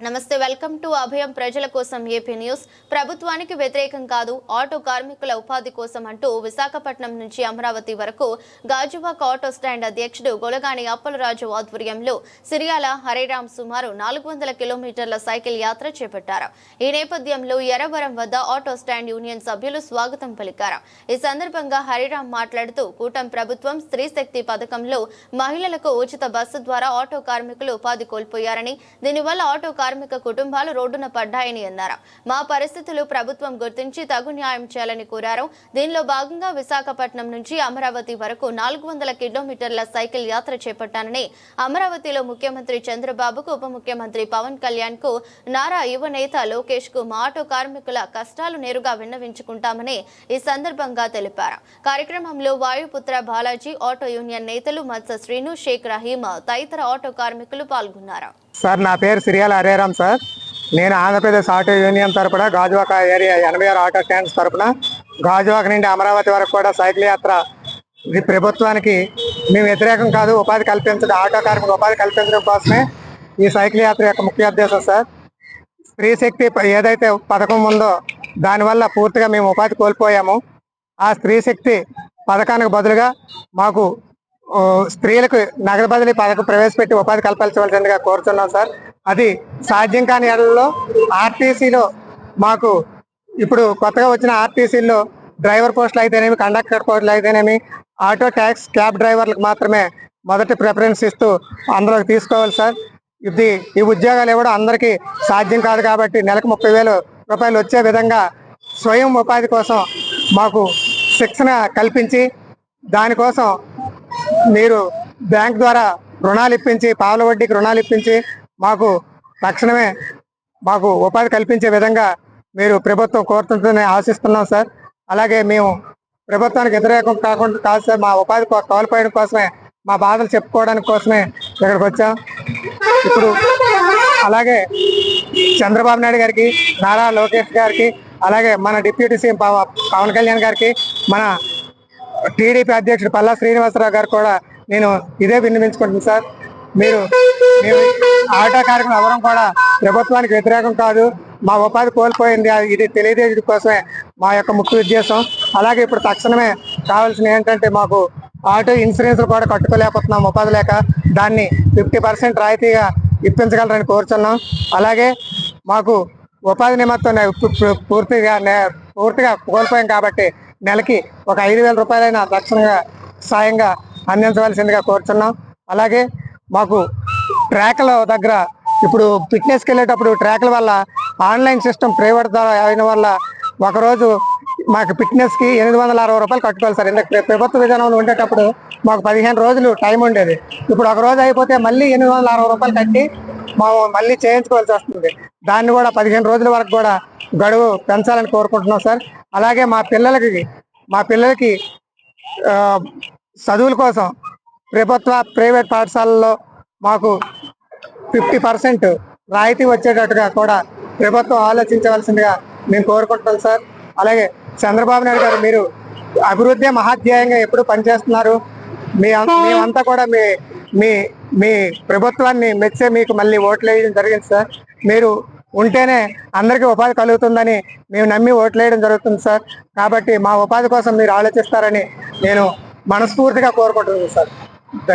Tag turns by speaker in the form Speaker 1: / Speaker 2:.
Speaker 1: నమస్తే welcome to అభయం ప్రజల కోసం ఏపీ న్యూస్. ప్రభుత్వానికి వ్యతిరేకం కాదు ఆటో కార్మికుల ఉపాధి కోసం అంటూ విశాఖపట్నం నుంచి అమరావతి వరకు గాజువాక్ ఆటో స్టాండ్ అధ్యక్షుడు గొలగాని అప్పలరాజు ఆధ్వర్యంలో సిరియాల హరిరామ్ సుమారు నాలుగు వందల కిలోమీటర్ల సైకిల్ యాత్ర చేపట్టారు. ఈ నేపథ్యంలో ఎర్రవరం వద్ద ఆటో స్టాండ్ యూనియన్ సభ్యులు స్వాగతం పలికారు. ఈ సందర్భంగా హరిరామ్ మాట్లాడుతూ కూటమి ప్రభుత్వం స్త్రీ శక్తి పథకంలో మహిళలకు ఉచిత బస్సు ద్వారా ఆటో కార్మికులు ఉపాధి కోల్పోయారని దీనివల్ల ఆటో కార్మిక కుటుంబాలు రోడ్డున పడ్డాయని అన్నారు. మా పరిస్థితులు ప్రభుత్వం గుర్తించి తగు న్యాయం చేయాలని కోరారు. దీనిలో భాగంగా విశాఖపట్నం నుంచి అమరావతి వరకు నాలుగు వందల కిలోమీటర్ల సైకిల్ యాత్ర చేపట్టానని అమరావతిలో ముఖ్యమంత్రి చంద్రబాబుకు ఉప ముఖ్యమంత్రి పవన్ కళ్యాణ్కు నారా యువ నేత లోకేష్కు మా ఆటో కార్మికుల కష్టాలు నేరుగా విన్నవించుకుంటామని ఈ సందర్భంగా తెలిపారు. కార్యక్రమంలో వాయుపుత్ర బాలాజీ ఆటో యూనియన్ నేతలు మత్స శ్రీను షేక్ రహీమ్ తదితర ఆటో కార్మికులు పాల్గొన్నారు.
Speaker 2: సార్ నా పేరు సిరియాల హరేరామ్ సార్. నేను ఆంధ్రప్రదేశ్ ఆటో యూనియన్ తరపున గాజువాక ఏరియా ఎనభై ఆరు ఆటో స్టాండ్స్ తరపున గాజువాక నుండి అమరావతి వరకు కూడా సైకిల్ యాత్ర ప్రభుత్వానికి మేము వ్యతిరేకం కాదు ఉపాధి కల్పించడం ఆటో కార్మిక ఉపాధి కల్పించడం కోసమే ఈ సైకిల్ యాత్ర యొక్క ముఖ్య ఉద్దేశం సార్. స్త్రీ శక్తి ఏదైతే పథకం ఉందో దానివల్ల పూర్తిగా మేము ఉపాధి కోల్పోయాము. ఆ స్త్రీ శక్తి పథకానికి బదులుగా మాకు స్త్రీలకు నగదు బదిలీ పథకం ప్రవేశపెట్టి ఉపాధి కల్పించవలసిందిగా కోరుతున్నాం సార్. అది సాధ్యం కాని ఏళ్ళలో ఆర్టీసీలో మాకు ఇప్పుడు కొత్తగా వచ్చిన ఆర్టీసీలో డ్రైవర్ పోస్టులు అయితేనేమి కండక్టర్ పోస్టులు అయితేనేమి ఆటో ట్యాక్స్ క్యాబ్ డ్రైవర్లకు మాత్రమే మొదటి ప్రిఫరెన్స్ ఇస్తూ అందరికి తీసుకోవాలి సార్. ఇది ఈ ఉద్యోగాలు ఇవ్వడం అందరికీ సాధ్యం కాదు కాబట్టి నెలకు ముప్పై వేలు రూపాయలు వచ్చే విధంగా స్వయం ఉపాధి కోసం మాకు శిక్షణ కల్పించి దానికోసం మీరు బ్యాంక్ ద్వారా రుణాలు ఇప్పించి పావుల వడ్డీకి రుణాలు ఇప్పించి మాకు తక్షణమే మాకు ఉపాధి కల్పించే విధంగా మీరు ప్రభుత్వం కోరుతుందని ఆశిస్తున్నాం సార్. అలాగే మేము ప్రభుత్వానికి వ్యతిరేకం కాకుండా కాదు సార్ మా ఉపాధి కోల్పోయడం కోసమే మా బాధలు చెప్పుకోవడానికి కోసమే ఇక్కడికి వచ్చాం. ఇప్పుడు అలాగే చంద్రబాబు నాయుడు గారికి నారా లోకేష్ గారికి అలాగే మన డిప్యూటీ సీఎం పవన్ కళ్యాణ్ గారికి మన టీడీపీ అధ్యక్షుడు పల్లా శ్రీనివాసరావు గారు కూడా నేను ఇదే విన్నవించుకుంటున్నాను సార్. మీరు మేము ఆటో కార్యక్రమం ఎవరం కూడా ప్రభుత్వానికి వ్యతిరేకం కాదు. మా ఉపాధి కోల్పోయింది. అది- ఇది తెలియజేయడం కోసమే మా యొక్క ముఖ్య ఉద్దేశం. అలాగే ఇప్పుడు తక్షణమే కావాల్సిన ఏంటంటే మాకు ఆటో ఇన్సూరెన్స్ కూడా కట్టుకోలేకపోతున్నాం ఉపాధి లేక. దాన్ని ఫిఫ్టీ పర్సెంట్ రాయితీగా ఇప్పించగలరని కోరుచున్నాం. అలాగే మాకు ఉపాధి నిమిత్తం పూర్తిగా పూర్తిగా కోల్పోయాం కాబట్టి నెలకి ఒక ఐదు వేల రూపాయలైన రక్షణగా సాయంగా అందించవలసిందిగా కోరుచున్నాం. అలాగే మాకు ట్రాక్ల దగ్గర ఇప్పుడు ఫిట్నెస్కి వెళ్ళేటప్పుడు ట్రాక్ల వల్ల ఆన్లైన్ సిస్టమ్ ప్రైవేట్ ద్వారా అయిన వల్ల ఒకరోజు మాకు ఫిట్నెస్కి ఎనిమిది వందల అరవై రూపాయలు కట్టుకోవాలి సార్. ఎందుకంటే ప్రభుత్వ విధానంలో ఉండేటప్పుడు మాకు పదిహేను రోజులు టైం ఉండేది. ఇప్పుడు ఒక రోజు అయిపోతే మళ్ళీ ఎనిమిది వందల అరవై రూపాయలు కట్టి మేము మళ్ళీ చేయించుకోవాల్సి వస్తుంది. దాన్ని కూడా పదిహేను రోజుల వరకు కూడా గడువు పెంచాలని కోరుకుంటున్నాం సార్. అలాగే మా పిల్లలకి మా పిల్లలకి చదువుల కోసం ప్రభుత్వ ప్రైవేట్ పాఠశాలల్లో మాకు ఫిఫ్టీ పర్సెంట్ రాయితీ వచ్చేటట్టుగా కూడా ప్రభుత్వం ఆలోచించవలసిందిగా మేము కోరుకుంటున్నాం సార్. అలాగే చంద్రబాబు నాయుడు గారు మీరు అభివృద్ధి మహాధ్యాయంగా ఎప్పుడు పనిచేస్తున్నారు? మీ మేమంతా కూడా మీ మీ మీ ప్రభుత్వాన్ని మెచ్చే మీకు మళ్ళీ ఓట్లు వేయడం జరిగింది సార్. మీరు ఉంటేనే అందరికీ ఉపాధి కలుగుతుందని మేము నమ్మి ఓట్లు వేయడం జరుగుతుంది సార్. కాబట్టి మా ఉపాధి కోసం మీరు ఆలోచిస్తారని నేను మనస్ఫూర్తిగా కోరుకుంటున్నాను సార్. ధన్యవాదాలు.